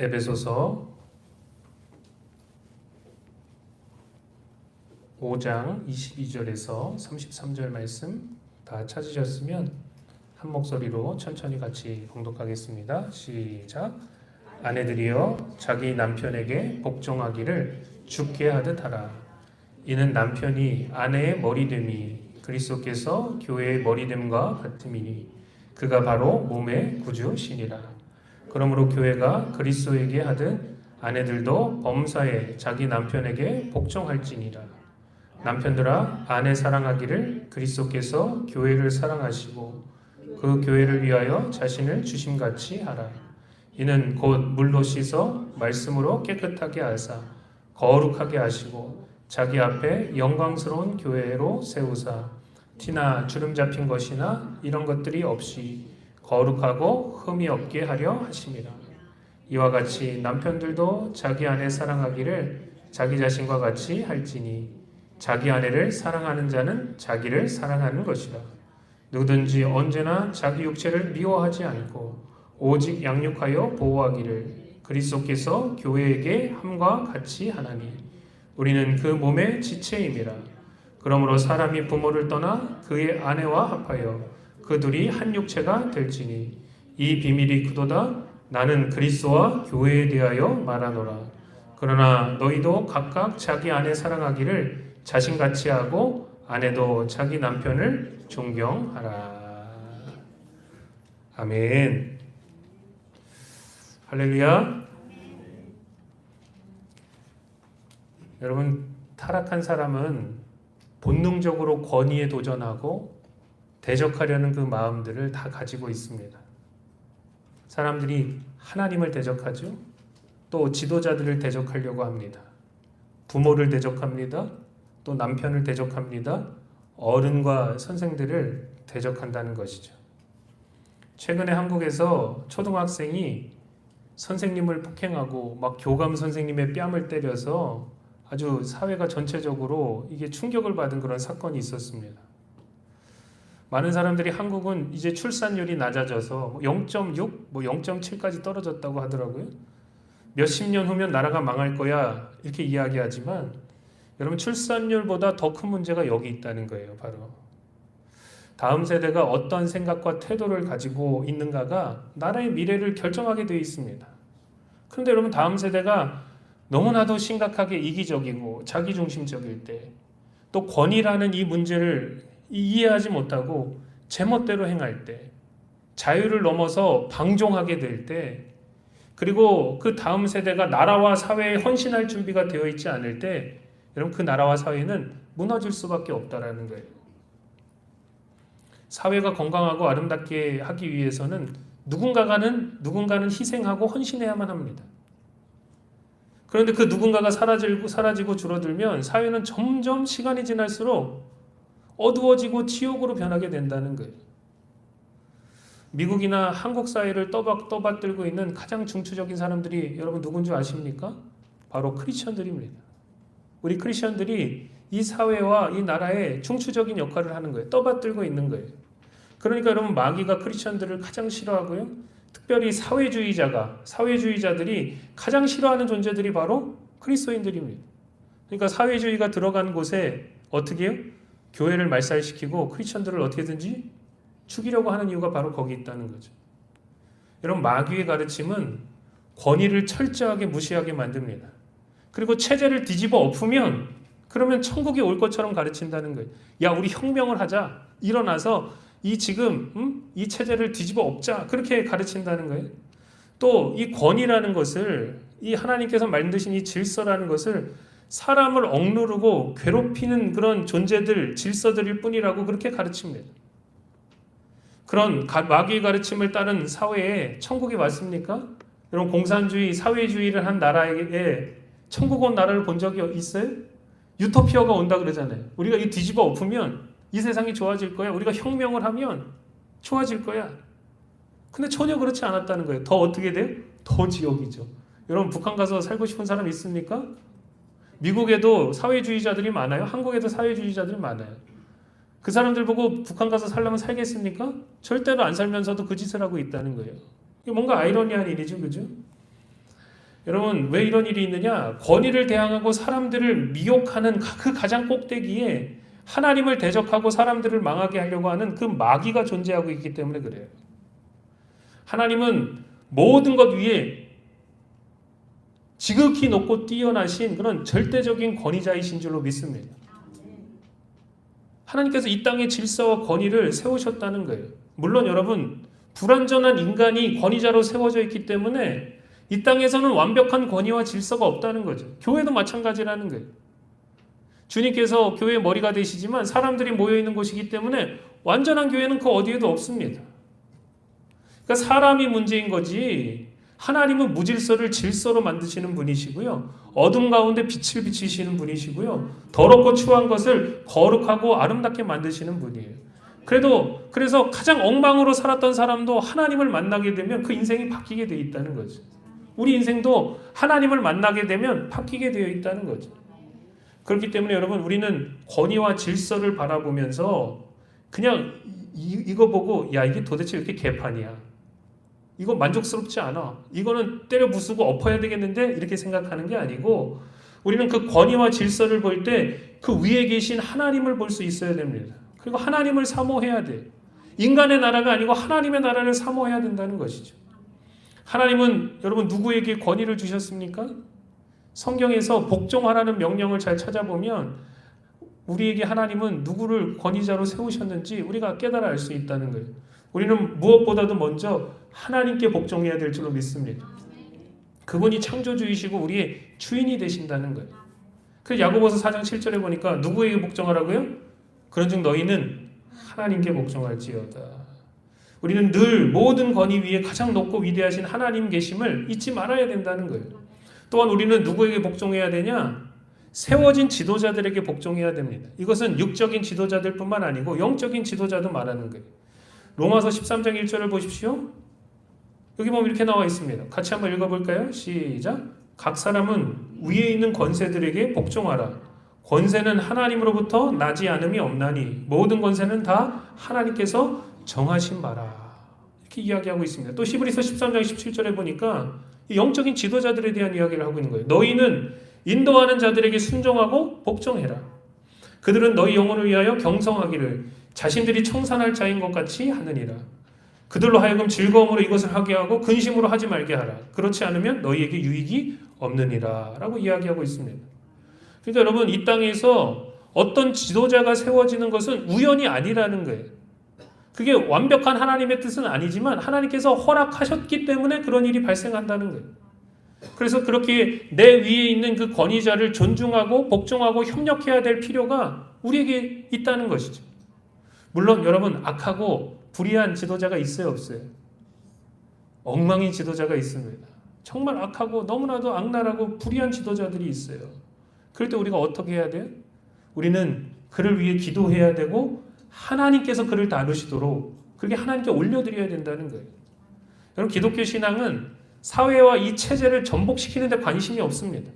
에베소서 5장 22절에서 33절 말씀 다 찾으셨으면 한 목소리로 천천히 같이 봉독하겠습니다. 시작. 아내들이여 자기 남편에게 복종하기를 죽게 하듯 하라. 이는 남편이 아내의 머리됨이 그리스도께서 교회의 머리됨과 같음이니 그가 바로 몸의 구주시니라. 그러므로 교회가 그리스도에게 하듯 아내들도 범사에 자기 남편에게 복종할지니라. 남편들아 아내 사랑하기를 그리스도께서 교회를 사랑하시고 그 교회를 위하여 자신을 주심같이 하라. 이는 곧 물로 씻어 말씀으로 깨끗하게 하사 거룩하게 하시고 자기 앞에 영광스러운 교회로 세우사 티나 주름 잡힌 것이나 이런 것들이 없이 거룩하고 흠이 없게 하려 하심이라. 이와 같이 남편들도 자기 아내 사랑하기를 자기 자신과 같이 할지니 자기 아내를 사랑하는 자는 자기를 사랑하는 것이라. 누구든지 언제나 자기 육체를 미워하지 않고 오직 양육하여 보호하기를 그리스도께서 교회에게 함과 같이 하나니 우리는 그 몸의 지체임이라. 그러므로 사람이 부모를 떠나 그의 아내와 합하여 그 둘이 한 육체가 될지니 이 비밀이 그도다 나는 그리스도와 교회에 대하여 말하노라. 그러나 너희도 각각 자기 아내 사랑하기를 자신같이 하고 아내도 자기 남편을 존경하라. 아멘. 할렐루야. 여러분 타락한 사람은 본능적으로 권위에 도전하고 대적하려는 그 마음들을 다 가지고 있습니다. 사람들이 하나님을 대적하죠. 또 지도자들을 대적하려고 합니다. 부모를 대적합니다. 또 남편을 대적합니다. 어른과 선생들을 대적한다는 것이죠. 최근에 한국에서 초등학생이 선생님을 폭행하고 막 교감 선생님의 뺨을 때려서 아주 사회가 전체적으로 이게 충격을 받은 그런 사건이 있었습니다. 많은 사람들이 한국은 이제 출산율이 낮아져서 0.6, 뭐 0.7까지 떨어졌다고 하더라고요. 몇십 년 후면 나라가 망할 거야 이렇게 이야기하지만 여러분 출산율보다 더 큰 문제가 여기 있다는 거예요. 바로 다음 세대가 어떤 생각과 태도를 가지고 있는가가 나라의 미래를 결정하게 되어 있습니다. 그런데 여러분 다음 세대가 너무나도 심각하게 이기적이고 자기중심적일 때 또 권위라는 이 문제를 이해하지 못하고 제멋대로 행할 때 자유를 넘어서 방종하게 될 때 그리고 그 다음 세대가 나라와 사회에 헌신할 준비가 되어 있지 않을 때 여러분 그 나라와 사회는 무너질 수밖에 없다라는 거예요. 사회가 건강하고 아름답게 하기 위해서는 누군가가는 누군가는 희생하고 헌신해야만 합니다. 그런데 그 누군가가 사라지고 사라지고 줄어들면 사회는 점점 시간이 지날수록 어두워지고 지옥으로 변하게 된다는 거예요. 미국이나 한국 사회를 떠받, 떠받들고 있는 가장 중추적인 사람들이 여러분 누군지 아십니까? 바로 크리스천들입니다. 우리 크리스천들이 이 사회와 이 나라에 중추적인 역할을 하는 거예요. 떠받들고 있는 거예요. 그러니까 여러분 마귀가 크리스천들을 가장 싫어하고요. 특별히 사회주의자가 사회주의자들이 가장 싫어하는 존재들이 바로 그리스도인들입니다. 그러니까 사회주의가 들어간 곳에 어떻게 해요? 교회를 말살시키고 크리스천들을 어떻게든지 죽이려고 하는 이유가 바로 거기 있다는 거죠. 여러분 마귀의 가르침은 권위를 철저하게 무시하게 만듭니다. 그리고 체제를 뒤집어 엎으면 그러면 천국이 올 것처럼 가르친다는 거예요. 야 우리 혁명을 하자. 일어나서 이 지금 음? 이 체제를 뒤집어 엎자. 그렇게 가르친다는 거예요. 또 이 권위라는 것을 이 하나님께서 만드신 이 질서라는 것을 사람을 억누르고 괴롭히는 그런 존재들, 질서들일 뿐이라고 그렇게 가르칩니다. 그런 마귀의 가르침을 따른 사회에 천국이 왔습니까? 여러분 공산주의, 사회주의를 한 나라에 천국 온 나라를 본 적이 있어요? 유토피아가 온다 그러잖아요. 우리가 이 뒤집어 엎으면 이 세상이 좋아질 거야. 우리가 혁명을 하면 좋아질 거야. 근데 전혀 그렇지 않았다는 거예요. 더 어떻게 돼요? 더 지옥이죠. 여러분 북한 가서 살고 싶은 사람 있습니까? 미국에도 사회주의자들이 많아요. 한국에도 사회주의자들이 많아요. 그 사람들 보고 북한 가서 살려면 살겠습니까? 절대로 안 살면서도 그 짓을 하고 있다는 거예요. 이게 뭔가 아이러니한 일이죠, 그죠? 여러분 왜 이런 일이 있느냐? 권위를 대항하고 사람들을 미혹하는 그 가장 꼭대기에 하나님을 대적하고 사람들을 망하게 하려고 하는 그 마귀가 존재하고 있기 때문에 그래요. 하나님은 모든 것 위에 지극히 높고 뛰어나신 그런 절대적인 권위자이신 줄로 믿습니다. 하나님께서 이 땅의 질서와 권위를 세우셨다는 거예요. 물론 여러분 불완전한 인간이 권위자로 세워져 있기 때문에 이 땅에서는 완벽한 권위와 질서가 없다는 거죠. 교회도 마찬가지라는 거예요. 주님께서 교회의 머리가 되시지만 사람들이 모여 있는 곳이기 때문에 완전한 교회는 그 어디에도 없습니다. 그러니까 사람이 문제인 거지 하나님은 무질서를 질서로 만드시는 분이시고요. 어둠 가운데 빛을 비치시는 분이시고요. 더럽고 추한 것을 거룩하고 아름답게 만드시는 분이에요. 그래도 그래서 가장 엉망으로 살았던 사람도 하나님을 만나게 되면 그 인생이 바뀌게 돼 있다는 거죠. 우리 인생도 하나님을 만나게 되면 바뀌게 되어 있다는 거죠. 그렇기 때문에 여러분 우리는 권위와 질서를 바라보면서 그냥 이, 이거 보고 야 이게 도대체 왜 이렇게 개판이야. 이거 만족스럽지 않아. 이거는 때려 부수고 엎어야 되겠는데 이렇게 생각하는 게 아니고 우리는 그 권위와 질서를 볼 때 그 위에 계신 하나님을 볼 수 있어야 됩니다. 그리고 하나님을 사모해야 돼. 인간의 나라가 아니고 하나님의 나라를 사모해야 된다는 것이죠. 하나님은 여러분 누구에게 권위를 주셨습니까? 성경에서 복종하라는 명령을 잘 찾아보면 우리에게 하나님은 누구를 권위자로 세우셨는지 우리가 깨달아 알 수 있다는 거예요. 우리는 무엇보다도 먼저 하나님께 복종해야 될 줄로 믿습니다. 그분이 창조주이시고 우리의 주인이 되신다는 거예요. 그 야고보서 4장 7절에 보니까 누구에게 복종하라고요? 그런즉 너희는 하나님께 복종할지어다. 우리는 늘 모든 권위 위에 가장 높고 위대하신 하나님 계심을 잊지 말아야 된다는 거예요. 또한 우리는 누구에게 복종해야 되냐? 세워진 지도자들에게 복종해야 됩니다. 이것은 육적인 지도자들뿐만 아니고 영적인 지도자도 말하는 거예요. 로마서 13장 1절을 보십시오. 여기 보면 이렇게 나와 있습니다. 같이 한번 읽어볼까요? 시작. 각 사람은 위에 있는 권세들에게 복종하라. 권세는 하나님으로부터 나지 않음이 없나니 모든 권세는 다 하나님께서 정하신 바라. 이렇게 이야기하고 있습니다. 또 히브리서 13장 17절에 보니까 영적인 지도자들에 대한 이야기를 하고 있는 거예요. 너희는 인도하는 자들에게 순종하고 복종해라. 그들은 너희 영혼을 위하여 경성하기를 자신들이 청산할 자인 것 같이 하느니라. 그들로 하여금 즐거움으로 이것을 하게 하고 근심으로 하지 말게 하라. 그렇지 않으면 너희에게 유익이 없느니라. 라고 이야기하고 있습니다. 그러니까 여러분, 이 땅에서 어떤 지도자가 세워지는 것은 우연이 아니라는 거예요. 그게 완벽한 하나님의 뜻은 아니지만 하나님께서 허락하셨기 때문에 그런 일이 발생한다는 거예요. 그래서 그렇게 내 위에 있는 그 권위자를 존중하고 복종하고 협력해야 될 필요가 우리에게 있다는 것이죠. 물론 여러분 악하고 불의한 지도자가 있어요 없어요? 엉망인 지도자가 있습니다. 정말 악하고 너무나도 악랄하고 불의한 지도자들이 있어요. 그럴 때 우리가 어떻게 해야 돼요? 우리는 그를 위해 기도해야 되고 하나님께서 그를 다루시도록 그렇게 하나님께 올려드려야 된다는 거예요. 여러분 기독교 신앙은 사회와 이 체제를 전복시키는 데 관심이 없습니다.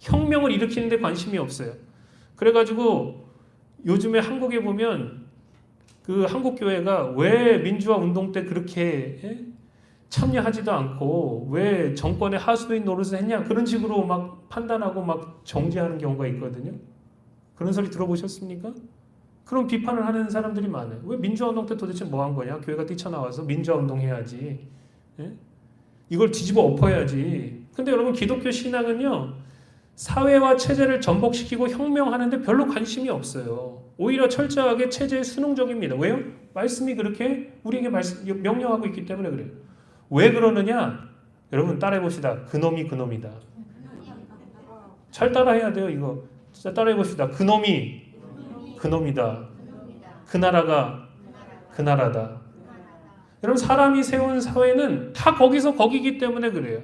혁명을 일으키는 데 관심이 없어요. 그래가지고 요즘에 한국에 보면 그 한국 교회가 왜 민주화 운동 때 그렇게 예? 참여하지도 않고 왜 정권의 하수도인 노릇을 했냐 그런 식으로 막 판단하고 막 정죄하는 경우가 있거든요. 그런 소리 들어보셨습니까? 그런 비판을 하는 사람들이 많아요. 왜 민주화 운동 때 도대체 뭐 한 거냐? 교회가 뛰쳐나와서 민주화 운동 해야지. 예? 이걸 뒤집어 엎어야지. 근데 여러분 기독교 신앙은요. 사회와 체제를 전복시키고 혁명하는데 별로 관심이 없어요. 오히려 철저하게 체제에 순응적입니다. 왜요? 말씀이 그렇게 우리에게 말씀, 명령하고 있기 때문에 그래요. 왜 그러느냐? 여러분 따라해 봅시다. 그놈이 그놈이다. 잘 따라해야 돼요, 이거. 진짜 따라해 봅시다. 그놈이 그놈이다. 그 나라가 그 나라다. 여러분 사람이 세운 사회는 다 거기서 거기기 때문에 그래요.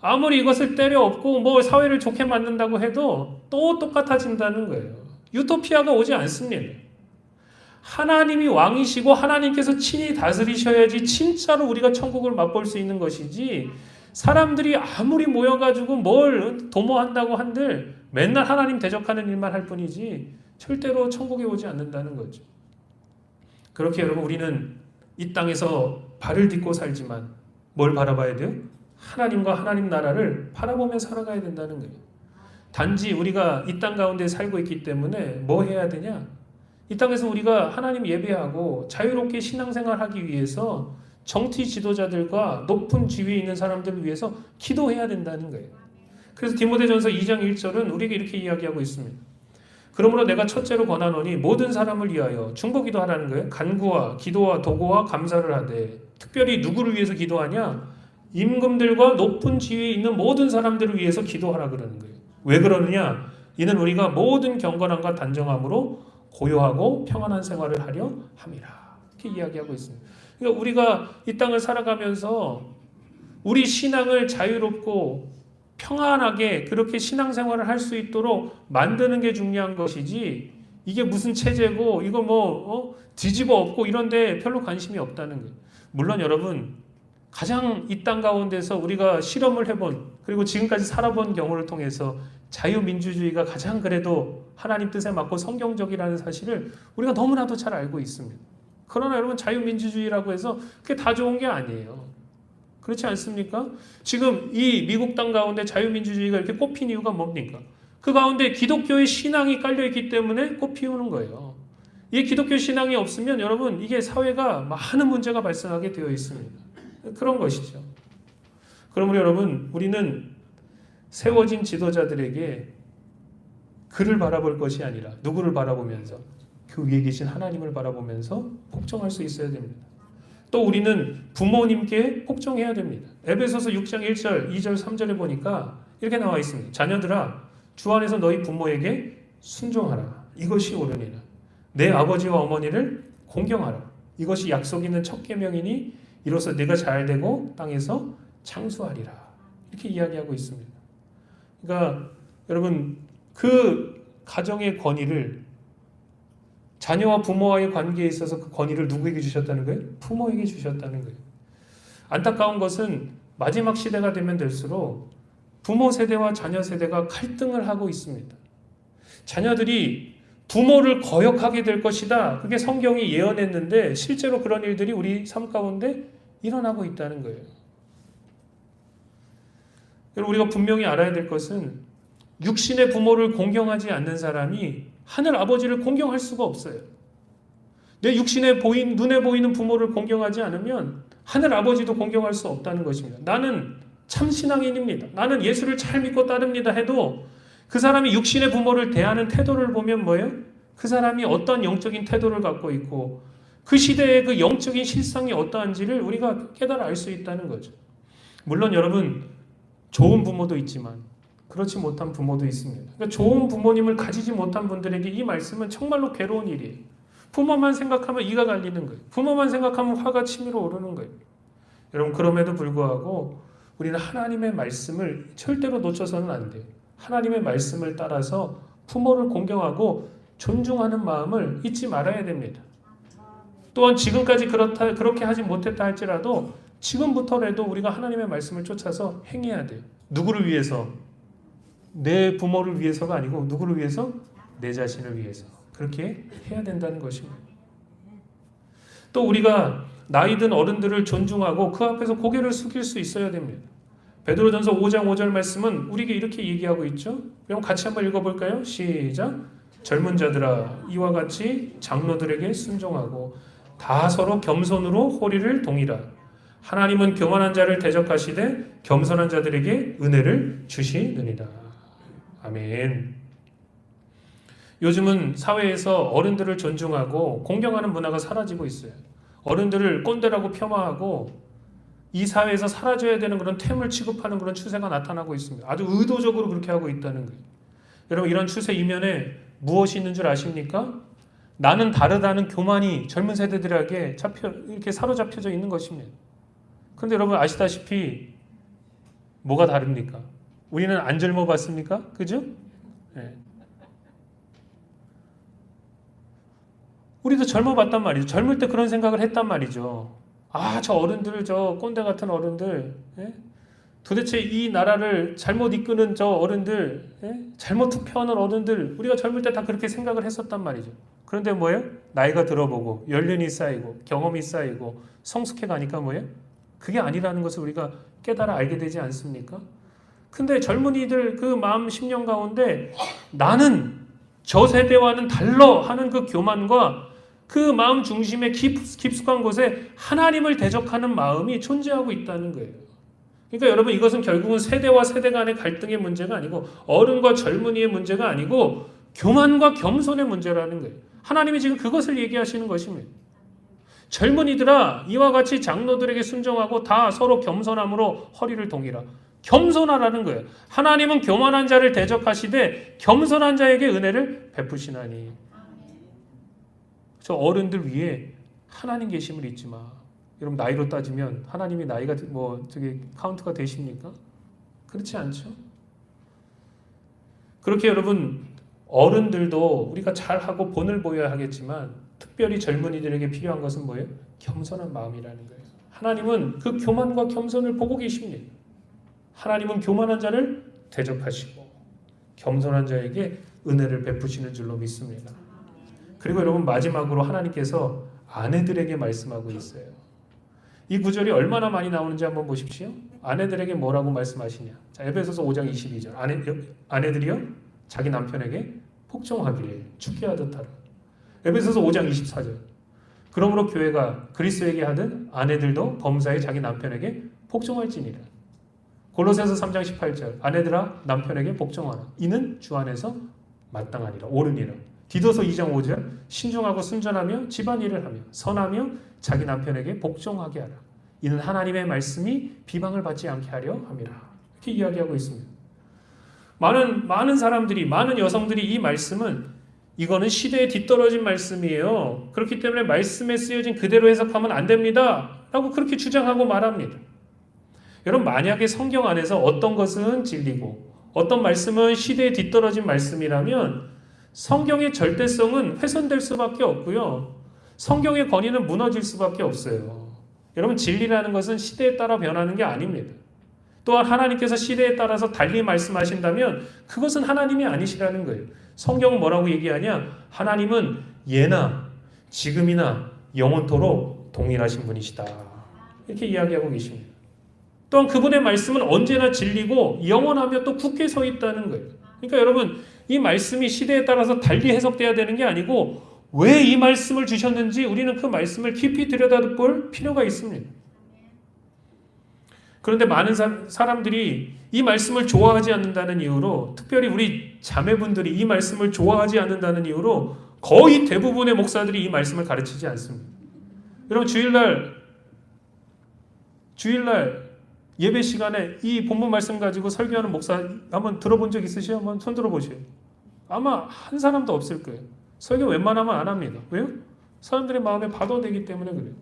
아무리 이것을 때려 엎고 뭐 사회를 좋게 만든다고 해도 또 똑같아진다는 거예요. 유토피아가 오지 않습니다. 하나님이 왕이시고 하나님께서 친히 다스리셔야지 진짜로 우리가 천국을 맛볼 수 있는 것이지 사람들이 아무리 모여가지고 뭘 도모한다고 한들 맨날 하나님 대적하는 일만 할 뿐이지 절대로 천국에 오지 않는다는 거죠. 그렇게 여러분 우리는 이 땅에서 발을 딛고 살지만 뭘 바라봐야 돼요? 하나님과 하나님 나라를 바라보며 살아가야 된다는 거예요. 단지 우리가 이 땅 가운데 살고 있기 때문에 뭐 해야 되냐? 이 땅에서 우리가 하나님 예배하고 자유롭게 신앙생활 하기 위해서 정치 지도자들과 높은 지위에 있는 사람들을 위해서 기도해야 된다는 거예요. 그래서 디모데전서 2장 1절은 우리에게 이렇게 이야기하고 있습니다. 그러므로 내가 첫째로 권하노니 모든 사람을 위하여 중보기도 하라는 거예요. 간구와 기도와 도고와 감사를 하되 특별히 누구를 위해서 기도하냐? 임금들과 높은 지위에 있는 모든 사람들을 위해서 기도하라 그러는 거예요. 왜 그러느냐? 이는 우리가 모든 경건함과 단정함으로 고요하고 평안한 생활을 하려 함이라. 이렇게 이야기하고 있습니다. 그러니까 우리가 이 땅을 살아가면서 우리 신앙을 자유롭고 평안하게 그렇게 신앙생활을 할 수 있도록 만드는 게 중요한 것이지 이게 무슨 체제고 이거 뭐 어? 뒤집어 엎고 이런데 별로 관심이 없다는 거예요. 물론 여러분 가장 이 땅 가운데서 우리가 실험을 해본 그리고 지금까지 살아본 경우를 통해서 자유민주주의가 가장 그래도 하나님 뜻에 맞고 성경적이라는 사실을 우리가 너무나도 잘 알고 있습니다. 그러나 여러분 자유민주주의라고 해서 그게 다 좋은 게 아니에요. 그렇지 않습니까? 지금 이 미국 땅 가운데 자유민주주의가 이렇게 꽃핀 이유가 뭡니까? 그 가운데 기독교의 신앙이 깔려 있기 때문에 꽃 피우는 거예요. 이 기독교 신앙이 없으면 여러분 이게 사회가 많은 문제가 발생하게 되어 있습니다. 그런 것이죠. 그러므로 여러분 우리는 세워진 지도자들에게 그를 바라볼 것이 아니라 누구를 바라보면서 그 위에 계신 하나님을 바라보면서 복종할 수 있어야 됩니다. 또 우리는 부모님께 복종해야 됩니다. 에베소서 6장 1절, 2절, 3절에 보니까 이렇게 나와 있습니다. 자녀들아 주 안에서 너희 부모에게 순종하라. 이것이 옳으니라. 내 아버지와 어머니를 공경하라. 이것이 약속 있는 첫 계명이니 이로써 내가 잘 되고 땅에서 창수하리라. 이렇게 이야기하고 있습니다. 그러니까 여러분 그 가정의 권위를 자녀와 부모와의 관계에 있어서 그 권위를 누구에게 주셨다는 거예요? 부모에게 주셨다는 거예요. 안타까운 것은 마지막 시대가 되면 될수록 부모 세대와 자녀 세대가 갈등을 하고 있습니다. 자녀들이 부모를 거역하게 될 것이다. 그게 성경이 예언했는데 실제로 그런 일들이 우리 삶 가운데 일어나고 있다는 거예요. 여러분 우리가 분명히 알아야 될 것은 육신의 부모를 공경하지 않는 사람이 하늘 아버지를 공경할 수가 없어요. 내 육신에 보인 눈에 보이는 부모를 공경하지 않으면 하늘 아버지도 공경할 수 없다는 것입니다. 나는 참 신앙인입니다. 나는 예수를 잘 믿고 따릅니다 해도 그 사람이 육신의 부모를 대하는 태도를 보면 뭐예요? 그 사람이 어떤 영적인 태도를 갖고 있고 그 시대의 그 영적인 실상이 어떠한지를 우리가 깨달아 알 수 있다는 거죠. 물론 여러분 좋은 부모도 있지만 그렇지 못한 부모도 있습니다. 그러니까 좋은 부모님을 가지지 못한 분들에게 이 말씀은 정말로 괴로운 일이에요. 부모만 생각하면 이가 갈리는 거예요. 부모만 생각하면 화가 치밀어 오르는 거예요. 여러분 그럼에도 불구하고 우리는 하나님의 말씀을 절대로 놓쳐서는 안 돼요. 하나님의 말씀을 따라서 부모를 공경하고 존중하는 마음을 잊지 말아야 됩니다. 또한 지금까지 그렇다 그렇게 하지 못했다 할지라도 지금부터라도 우리가 하나님의 말씀을 쫓아서 행해야 돼요. 누구를 위해서? 내 부모를 위해서가 아니고 누구를 위해서? 내 자신을 위해서. 그렇게 해야 된다는 것입니다. 또 우리가 나이든 어른들을 존중하고 그 앞에서 고개를 숙일 수 있어야 됩니다. 베드로전서 5장 5절 말씀은 우리에게 이렇게 얘기하고 있죠. 그럼 같이 한번 읽어볼까요? 시작. 젊은 자들아 이와 같이 장로들에게 순종하고 다 서로 겸손으로 호리를 동이라. 하나님은 교만한 자를 대적하시되 겸손한 자들에게 은혜를 주시느니라. 아멘. 요즘은 사회에서 어른들을 존중하고 공경하는 문화가 사라지고 있어요. 어른들을 꼰대라고 폄하하고 이 사회에서 사라져야 되는 그런 템을 취급하는 그런 추세가 나타나고 있습니다. 아주 의도적으로 그렇게 하고 있다는 거예요. 여러분 이런 추세 이면에 무엇이 있는 줄 아십니까? 나는 다르다는 교만이 젊은 세대들에게 잡혀 이렇게 사로잡혀져 있는 것입니다. 그런데 여러분 아시다시피 뭐가 다릅니까? 우리는 안 젊어 봤습니까? 그죠? 네. 우리도 젊어 봤단 말이죠. 젊을 때 그런 생각을 했단 말이죠. 아, 저 어른들, 저 꼰대 같은 어른들, 예? 도대체 이 나라를 잘못 이끄는 저 어른들, 예? 잘못 투표하는 어른들, 우리가 젊을 때 다 그렇게 생각을 했었단 말이죠. 그런데 뭐예요? 나이가 들어보고, 연륜이 쌓이고, 경험이 쌓이고, 성숙해 가니까 뭐예요? 그게 아니라는 것을 우리가 깨달아 알게 되지 않습니까? 근데 젊은이들 그 마음 심령 가운데 나는 저 세대와는 달러 하는 그 교만과 그 마음 중심의 깊, 깊숙한 곳에 하나님을 대적하는 마음이 존재하고 있다는 거예요. 그러니까 여러분 이것은 결국은 세대와 세대 간의 갈등의 문제가 아니고 어른과 젊은이의 문제가 아니고 교만과 겸손의 문제라는 거예요. 하나님이 지금 그것을 얘기하시는 것입니다. 젊은이들아 이와 같이 장로들에게 순종하고 다 서로 겸손함으로 허리를 동이라. 겸손하라는 거예요. 하나님은 교만한 자를 대적하시되 겸손한 자에게 은혜를 베푸시나니. 저 어른들 위에 하나님 계심을 잊지 마. 여러분 나이로 따지면 하나님이 나이가 뭐 저기 카운트가 되십니까? 그렇지 않죠. 그렇게 여러분 어른들도 우리가 잘하고 본을 보여야 하겠지만 특별히 젊은이들에게 필요한 것은 뭐예요? 겸손한 마음이라는 거예요. 하나님은 그 교만과 겸손을 보고 계십니다. 하나님은 교만한 자를 대접하시고 겸손한 자에게 은혜를 베푸시는 줄로 믿습니다. 그리고 여러분 마지막으로 하나님께서 아내들에게 말씀하고 있어요. 이 구절이 얼마나 많이 나오는지 한번 보십시오. 아내들에게 뭐라고 말씀하시냐? 자, 에베소서 5장 22절. 아내 아내들이요 자기 남편에게 복종하기를 죽게 하듯 하라. 에베소서 5장 24절. 그러므로 교회가 그리스도에게 하듯 아내들도 범사에 자기 남편에게 복종할지니라. 골로새서 3장 18절. 아내들아 남편에게 복종하라. 이는 주 안에서 마땅하니라. 옳으니라. 디도서 2장 5절. 신중하고 순전하며 집안일을 하며 선하며 자기 남편에게 복종하게 하라. 이는 하나님의 말씀이 비방을 받지 않게 하려 함이라. 이렇게 이야기하고 있습니다. 많은 많은 사람들이 많은 여성들이 이 말씀은 이거는 시대에 뒤떨어진 말씀이에요. 그렇기 때문에 말씀에 쓰여진 그대로 해석하면 안 됩니다. 라고 그렇게 주장하고 말합니다. 여러분 만약에 성경 안에서 어떤 것은 진리고 어떤 말씀은 시대에 뒤떨어진 말씀이라면 성경의 절대성은 훼손될 수밖에 없고요. 성경의 권위는 무너질 수밖에 없어요. 여러분 진리라는 것은 시대에 따라 변하는 게 아닙니다. 또한 하나님께서 시대에 따라서 달리 말씀하신다면 그것은 하나님이 아니시라는 거예요. 성경은 뭐라고 얘기하냐? 하나님은 예나 지금이나 영원토록 동일하신 분이시다. 이렇게 이야기하고 계십니다. 또한 그분의 말씀은 언제나 진리고 영원하며 또 굳게 서 있다는 거예요. 그러니까 여러분 이 말씀이 시대에 따라서 달리 해석돼야 되는 게 아니고 왜 이 말씀을 주셨는지 우리는 그 말씀을 깊이 들여다볼 필요가 있습니다. 그런데 많은 사, 람들이이 말씀을 좋아하지 않는다는 이유로 특별히 우리 자매분들이 이 말씀을 좋아하지 않는다는 이유로 거의 대부분의 목사들이 이 말씀을 가르치지 않습니다. 여러분 주일날 주일날 예배 시간에 이 본문 말씀 가지고 설교하는 목사 한번 들어본 적 있으시요? 한번 손 들어보세요. 아마 한 사람도 없을 거예요. 설교 웬만하면 안 합니다. 왜요? 사람들의 마음에 받아들이기 때문에 그래요.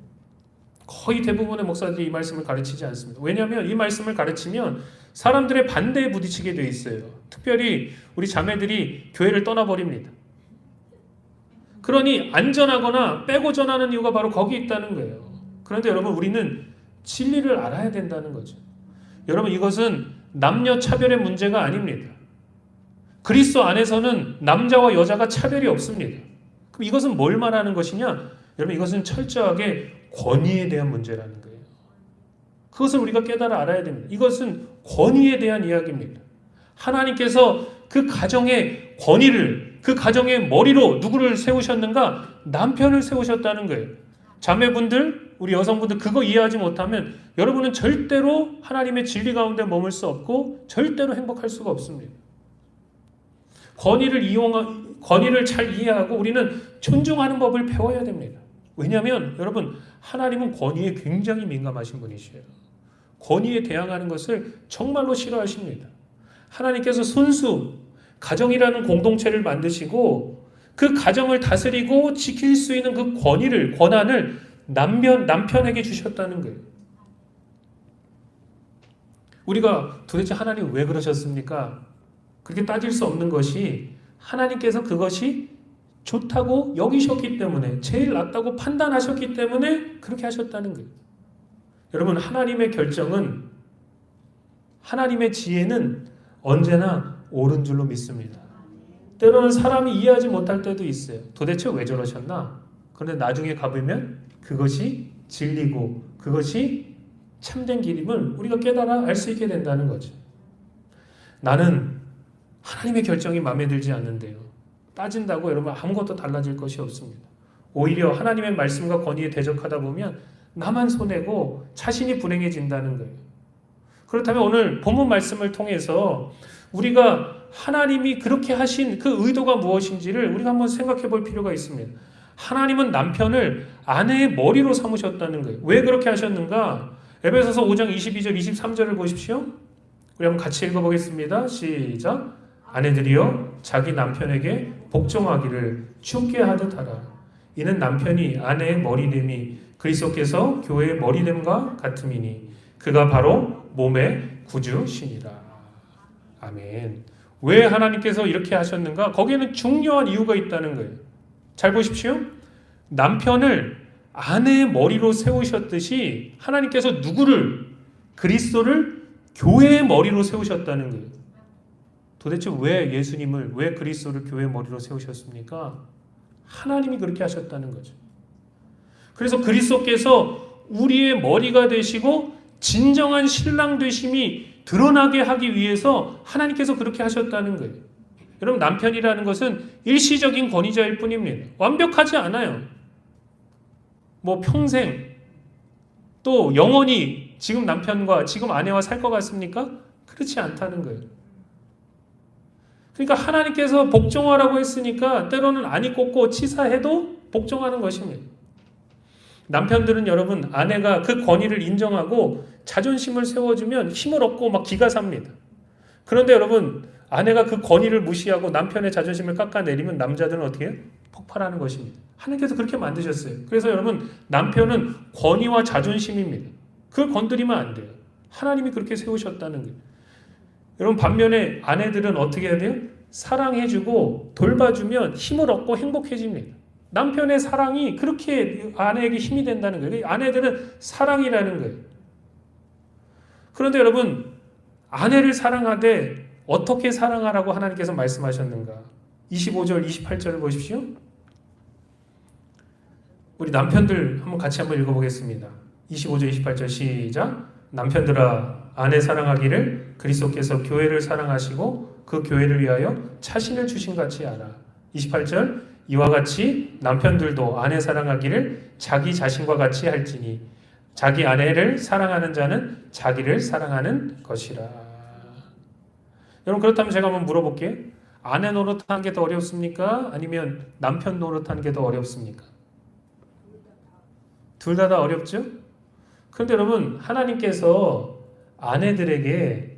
거의 대부분의 목사들이 이 말씀을 가르치지 않습니다. 왜냐하면 이 말씀을 가르치면 사람들의 반대에 부딪히게 돼 있어요. 특별히 우리 자매들이 교회를 떠나버립니다. 그러니 안전하거나 빼고 전하는 이유가 바로 거기 있다는 거예요. 그런데 여러분 우리는 진리를 알아야 된다는 거죠. 여러분 이것은 남녀 차별의 문제가 아닙니다. 그리스도 안에서는 남자와 여자가 차별이 없습니다. 그럼 이것은 뭘 말하는 것이냐? 여러분 이것은 철저하게 권위에 대한 문제라는 거예요. 그것을 우리가 깨달아 알아야 됩니다. 이것은 권위에 대한 이야기입니다. 하나님께서 그 가정의 권위를 그 가정의 머리로 누구를 세우셨는가? 남편을 세우셨다는 거예요. 자매분들, 우리 여성분들 그거 이해하지 못하면 여러분은 절대로 하나님의 진리 가운데 머물 수 없고 절대로 행복할 수가 없습니다. 권위를 이용 권위를 잘 이해하고 우리는 존중하는 법을 배워야 됩니다. 왜냐하면 여러분 하나님은 권위에 굉장히 민감하신 분이시에요. 권위에 대항하는 것을 정말로 싫어하십니다. 하나님께서 손수 가정이라는 공동체를 만드시고 그 가정을 다스리고 지킬 수 있는 그 권위를 권한을 남편 남편에게 주셨다는 거예요. 우리가 도대체 하나님 왜 그러셨습니까? 그렇게 따질 수 없는 것이 하나님께서 그것이 좋다고 여기셨기 때문에 제일 낫다고 판단하셨기 때문에 그렇게 하셨다는 거예요. 여러분 하나님의 결정은 하나님의 지혜는 언제나 옳은 줄로 믿습니다. 때로는 사람이 이해하지 못할 때도 있어요. 도대체 왜 저러셨나? 그런데 나중에 가보면 그것이 진리고 그것이 참된 길임을 우리가 깨달아 알 수 있게 된다는 거죠. 나는 하나님의 결정이 마음에 들지 않는데요. 따진다고 여러분 아무것도 달라질 것이 없습니다. 오히려 하나님의 말씀과 권위에 대적하다 보면 나만 손해고 자신이 불행해진다는 거예요. 그렇다면 오늘 본문 말씀을 통해서 우리가 하나님이 그렇게 하신 그 의도가 무엇인지를 우리가 한번 생각해 볼 필요가 있습니다. 하나님은 남편을 아내의 머리로 삼으셨다는 거예요. 왜 그렇게 하셨는가? 에베소서 5장 22절 23절을 보십시오. 우리 한번 같이 읽어보겠습니다. 시작. 아내들이여 자기 남편에게 복종하기를 죽게 하듯 하라. 이는 남편이 아내의 머리됨이 그리스도께서 교회의 머리됨과 같음이니 그가 바로 몸의 구주시니라. 아멘. 왜 하나님께서 이렇게 하셨는가? 거기에는 중요한 이유가 있다는 거예요. 잘 보십시오. 남편을 아내의 머리로 세우셨듯이 하나님께서 누구를 그리스도를 교회의 머리로 세우셨다는 거예요. 도대체 왜 예수님을 왜 그리스도를 교회의 머리로 세우셨습니까? 하나님이 그렇게 하셨다는 거죠. 그래서 그리스도께서 우리의 머리가 되시고 진정한 신랑 되심이 드러나게 하기 위해서 하나님께서 그렇게 하셨다는 거예요. 여러분 남편이라는 것은 일시적인 권위자일 뿐입니다. 완벽하지 않아요. 뭐 평생 또 영원히 지금 남편과 지금 아내와 살 것 같습니까? 그렇지 않다는 거예요. 그러니까 하나님께서 복종하라고 했으니까 때로는 안이 꽂고 치사해도 복종하는 것입니다. 남편들은 여러분 아내가 그 권위를 인정하고 자존심을 세워주면 힘을 얻고 막 기가 삽니다. 그런데 여러분 아내가 그 권위를 무시하고 남편의 자존심을 깎아내리면 남자들은 어떻게 해요? 폭발하는 것입니다. 하나님께서 그렇게 만드셨어요. 그래서 여러분 남편은 권위와 자존심입니다. 그걸 건드리면 안 돼요. 하나님이 그렇게 세우셨다는 거예요. 여러분 반면에 아내들은 어떻게 해야 돼요? 사랑해주고 돌봐주면 힘을 얻고 행복해집니다. 남편의 사랑이 그렇게 아내에게 힘이 된다는 거예요. 아내들은 사랑이라는 거예요. 그런데 여러분 아내를 사랑하되 어떻게 사랑하라고 하나님께서 말씀하셨는가? 25절, 28절을 보십시오. 우리 남편들 한번 같이 한번 읽어보겠습니다. 25절, 28절 시작. 남편들아 아내 사랑하기를 그리스도께서 교회를 사랑하시고 그 교회를 위하여 차신을 주신 같이 알아. 28절 이와 같이 남편들도 아내 사랑하기를 자기 자신과 같이 할지니 자기 아내를 사랑하는 자는 자기를 사랑하는 것이라. 여러분 그렇다면 제가 한번 물어볼게요. 아내 노릇하는 게 더 어렵습니까? 아니면 남편 노릇하는 게 더 어렵습니까? 둘 다 다 어렵죠? 그런데 여러분 하나님께서 아내들에게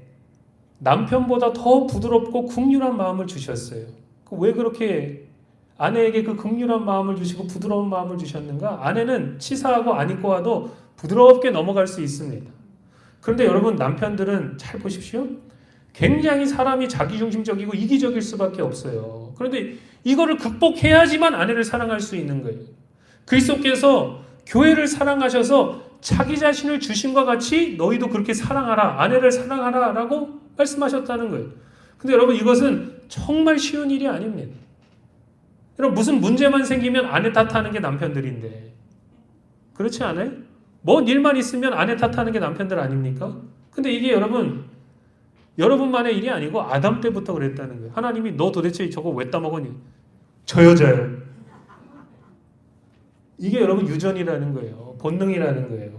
남편보다 더 부드럽고 국률한 마음을 주셨어요. 그왜 그렇게 아내에게 그 극률한 마음을 주시고 부드러운 마음을 주셨는가? 아내는 치사하고 안 입고 와도 부드럽게 넘어갈 수 있습니다. 그런데 여러분 남편들은 잘 보십시오. 굉장히 사람이 자기중심적이고 이기적일 수밖에 없어요. 그런데 이거를 극복해야지만 아내를 사랑할 수 있는 거예요. 그리스도께서 교회를 사랑하셔서 자기 자신을 주심과 같이 너희도 그렇게 사랑하라, 아내를 사랑하라라고 말씀하셨다는 거예요. 근데 여러분 이것은 정말 쉬운 일이 아닙니다. 여러분 무슨 문제만 생기면 아내 탓하는 게 남편들인데 그렇지 않아요? 뭔 일만 있으면 아내 탓하는 게 남편들 아닙니까? 근데 이게 여러분 여러분만의 일이 아니고 아담 때부터 그랬다는 거예요. 하나님이 너 도대체 저거 왜 따먹었니? 저 여자요. 이게 여러분 유전이라는 거예요. 본능이라는 거예요.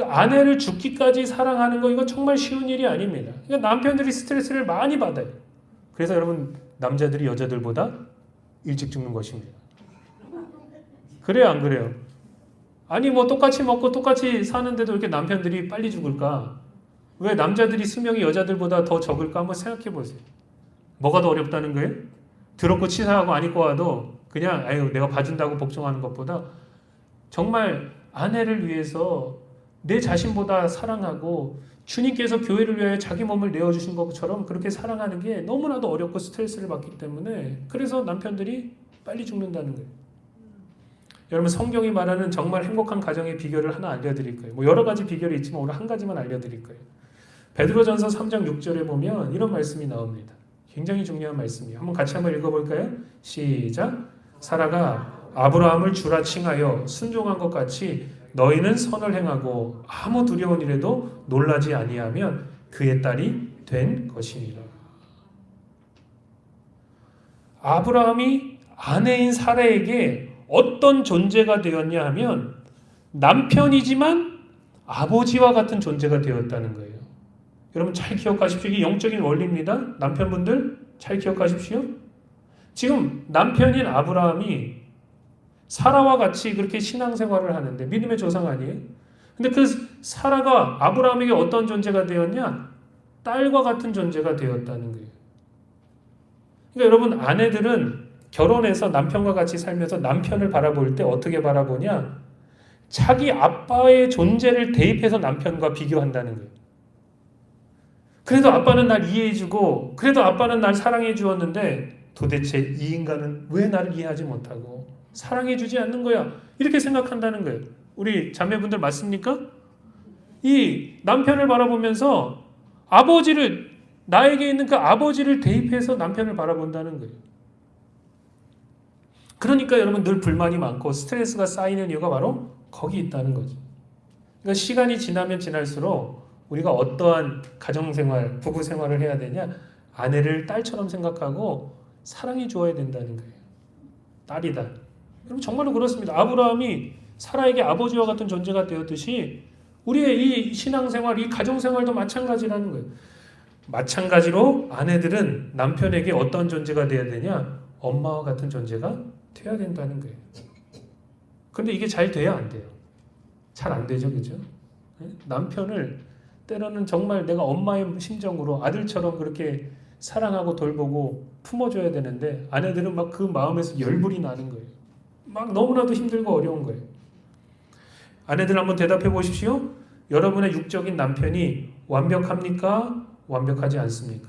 아내를 죽기까지 사랑하는 거 이거 정말 쉬운 일이 아닙니다. 그러니까 남편들이 스트레스를 많이 받아요. 그래서 여러분 남자들이 여자들보다 일찍 죽는 것입니다. 그래요, 안 그래요? 아니 뭐 똑같이 먹고 똑같이 사는데도 이렇게 남편들이 빨리 죽을까? 왜 남자들이 수명이 여자들보다 더 적을까 한번 생각해 보세요. 뭐가 더 어렵다는 거예요? 더럽고 치사하고 안 입고 와도 그냥 아유 내가 봐준다고 복종하는 것보다 정말 아내를 위해서 내 자신보다 사랑하고 주님께서 교회를 위하여 자기 몸을 내어주신 것처럼 그렇게 사랑하는 게 너무나도 어렵고 스트레스를 받기 때문에 그래서 남편들이 빨리 죽는다는 거예요. 여러분 성경이 말하는 정말 행복한 가정의 비결을 하나 알려드릴 거예요. 뭐 여러 가지 비결이 있지만 오늘 한 가지만 알려드릴 거예요. 베드로전서 3장 6절에 보면 이런 말씀이 나옵니다. 굉장히 중요한 말씀이에요. 한번 같이 한번 읽어볼까요? 시작. 사라가 아브라함을 주라 칭하여 순종한 것 같이 너희는 선을 행하고 아무 두려운 일에도 놀라지 아니하면 그의 딸이 된 것이니라. 아브라함이 아내인 사라에게 어떤 존재가 되었냐 하면 남편이지만 아버지와 같은 존재가 되었다는 거예요. 여러분 잘 기억하십시오. 이게 영적인 원리입니다. 남편분들 잘 기억하십시오. 지금 남편인 아브라함이 사라와 같이 그렇게 신앙생활을 하는데 믿음의 조상 아니에요? 근데 그 사라가 아브라함에게 어떤 존재가 되었냐? 딸과 같은 존재가 되었다는 거예요. 그러니까 여러분 아내들은 결혼해서 남편과 같이 살면서 남편을 바라볼 때 어떻게 바라보냐? 자기 아빠의 존재를 대입해서 남편과 비교한다는 거예요. 그래도 아빠는 날 이해해주고, 그래도 아빠는 날 사랑해 주었는데 도대체 이 인간은 왜 나를 이해하지 못하고 사랑해주지 않는 거야? 이렇게 생각한다는 거예요. 우리 자매분들 맞습니까? 이 남편을 바라보면서 아버지를 나에게 있는 그 아버지를 대입해서 남편을 바라본다는 거예요. 그러니까 여러분 늘 불만이 많고 스트레스가 쌓이는 이유가 바로 거기 있다는 거죠. 그러니까 시간이 지나면 지날수록 우리가 어떠한 가정생활, 부부생활을 해야 되냐? 아내를 딸처럼 생각하고 사랑해 주어야 된다는 거예요. 딸이다. 여러분 정말로 그렇습니다. 아브라함이 사라에게 아버지와 같은 존재가 되었듯이 우리의 이 신앙생활, 이 가정생활도 마찬가지라는 거예요. 마찬가지로 아내들은 남편에게 어떤 존재가 되어야 되냐? 엄마와 같은 존재가 되어야 된다는 거예요. 근데 이게 잘 돼야 안 돼요. 잘 안 되죠, 그죠? 네? 남편을 때로는 정말 내가 엄마의 심정으로 아들처럼 그렇게 사랑하고 돌보고 품어줘야 되는데 아내들은 막 그 마음에서 열불이 나는 거예요. 막 너무나도 힘들고 어려운 거예요. 아내들 한번 대답해 보십시오. 여러분의 육적인 남편이 완벽합니까? 완벽하지 않습니까?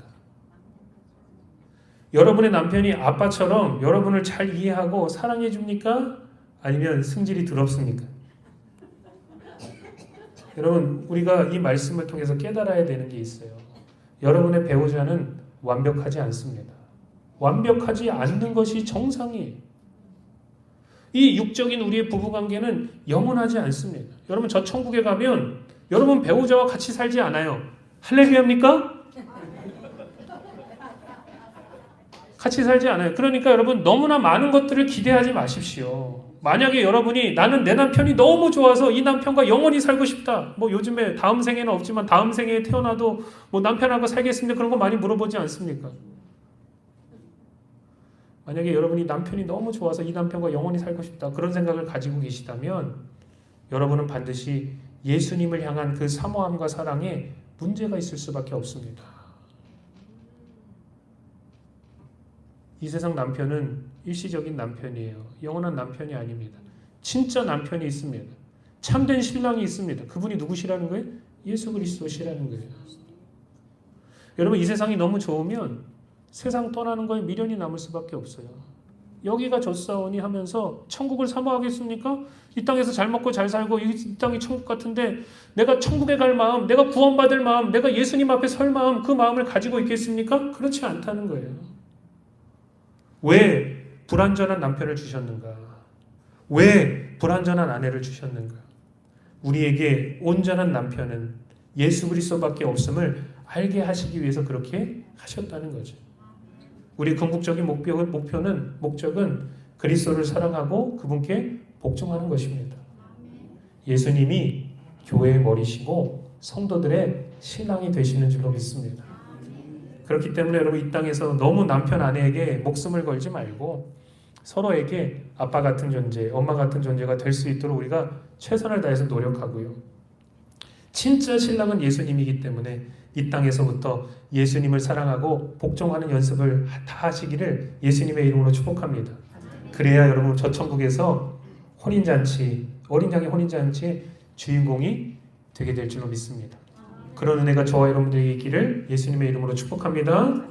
여러분의 남편이 아빠처럼 여러분을 잘 이해하고 사랑해 줍니까? 아니면 승질이 더럽습니까? 여러분, 우리가 이 말씀을 통해서 깨달아야 되는 게 있어요. 여러분의 배우자는 완벽하지 않습니다. 완벽하지 않는 것이 정상이에요. 이 육적인 우리의 부부 관계는 영원하지 않습니다. 여러분, 저 천국에 가면 여러분 배우자와 같이 살지 않아요. 할렐루야입니까? 같이 살지 않아요. 그러니까 여러분 너무나 많은 것들을 기대하지 마십시오. 만약에 여러분이 나는 내 남편이 너무 좋아서 이 남편과 영원히 살고 싶다. 뭐 요즘에 다음 생에는 없지만 다음 생에 태어나도 뭐 남편하고 살겠습니다. 그런 거 많이 물어보지 않습니까? 만약에 여러분이 남편이 너무 좋아서 이 남편과 영원히 살고 싶다. 그런 생각을 가지고 계시다면 여러분은 반드시 예수님을 향한 그 사모함과 사랑에 문제가 있을 수밖에 없습니다. 이 세상 남편은 일시적인 남편이에요. 영원한 남편이 아닙니다. 진짜 남편이 있습니다. 참된 신랑이 있습니다. 그분이 누구시라는 거예요? 예수 그리스도시라는 거예요. 여러분 이 세상이 너무 좋으면 세상 떠나는 거에 미련이 남을 수밖에 없어요. 여기가 좋사오니 하면서 천국을 사모하겠습니까? 이 땅에서 잘 먹고 잘 살고 이 땅이 천국 같은데 내가 천국에 갈 마음, 내가 구원받을 마음, 내가 예수님 앞에 설 마음 그 마음을 가지고 있겠습니까? 그렇지 않다는 거예요. 왜 불완전한 남편을 주셨는가? 왜 불완전한 아내를 주셨는가? 우리에게 온전한 남편은 예수 그리스도밖에 없음을 알게 하시기 위해서 그렇게 하셨다는 거죠. 우리 궁극적인 목표는, 목표는 목적은 그리스도를 사랑하고 그분께 복종하는 것입니다. 예수님이 교회의 머리시고 성도들의 신앙이 되시는 줄로 믿습니다. 그렇기 때문에 여러분 이 땅에서 너무 남편 아내에게 목숨을 걸지 말고 서로에게 아빠 같은 존재, 엄마 같은 존재가 될 수 있도록 우리가 최선을 다해서 노력하고요. 진짜 신랑은 예수님이기 때문에 이 땅에서부터 예수님을 사랑하고 복종하는 연습을 다 하시기를 예수님의 이름으로 축복합니다. 그래야 여러분 저 천국에서 혼인잔치, 어린 양의 혼인잔치의 주인공이 되게 될 줄로 믿습니다. 그런 은혜가 저와 여러분들에게 있기를 예수님의 이름으로 축복합니다.